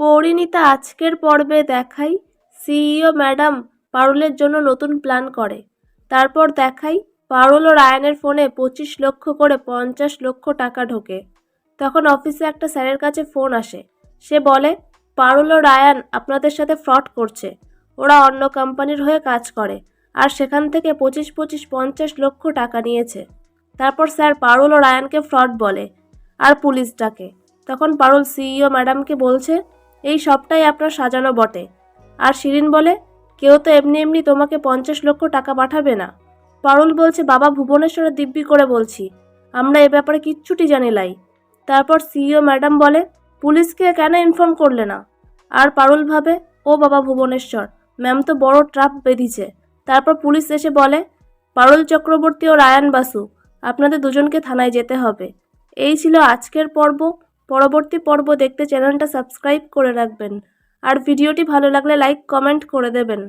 পরিণীতা আজকের পর্বে দেখাই। সিইও ম্যাডাম পারুলের জন্য নতুন প্ল্যান করে। তারপর দেখাই পারুল ও রায়ানের ফোনে পঁচিশ লক্ষ করে পঞ্চাশ লক্ষ টাকা ঢোকে। তখন অফিসে একটা স্যারের কাছে ফোন আসে। সে বলে, পারুল ও রায়ান আপনাদের সাথে ফ্রড করছে। ওরা অন্য কোম্পানির হয়ে কাজ করে আর সেখান থেকে পঁচিশ পঁচিশ পঞ্চাশ লক্ষ টাকা নিয়েছে। তারপর স্যার পারুল ও রায়ানকে ফ্রড বলে, আর পুলিশ ডাকে তখন পারুল সিইও ম্যাডামকে বলছে এই সবটাই আপনার সাজানো বটে। আর শিরিন বলে, কেউ তো এমনি এমনি তোমাকে পঞ্চাশ লক্ষ টাকা পাঠাবে না। পারুল বলছে, বাবা, ভুবনেশ্বরে দিব্যি করে বলছি। আমরা এ ব্যাপারে কিচ্ছুটি জানি লাই। তারপর সিইও ম্যাডাম বলে, পুলিশকে কেন ইনফর্ম করলে না? আর পারুল ভাবে, ও বাবা, ভুবনেশ্বর, ম্যাম তো বড় ট্রাপ বেঁধেছে। তারপর পুলিশ এসে বলে, পারুল চক্রবর্তী ও রায়ান বাসু, আপনাদের দুজনকে থানায় যেতে হবে। এই ছিল আজকের পর্ব। পরবর্তী পর্ব দেখতে চ্যানেলটা সাবস্ক্রাইব করে রাখবেন। আর ভিডিওটি ভালো লাগলে লাইক, কমেন্ট করে দেবেন।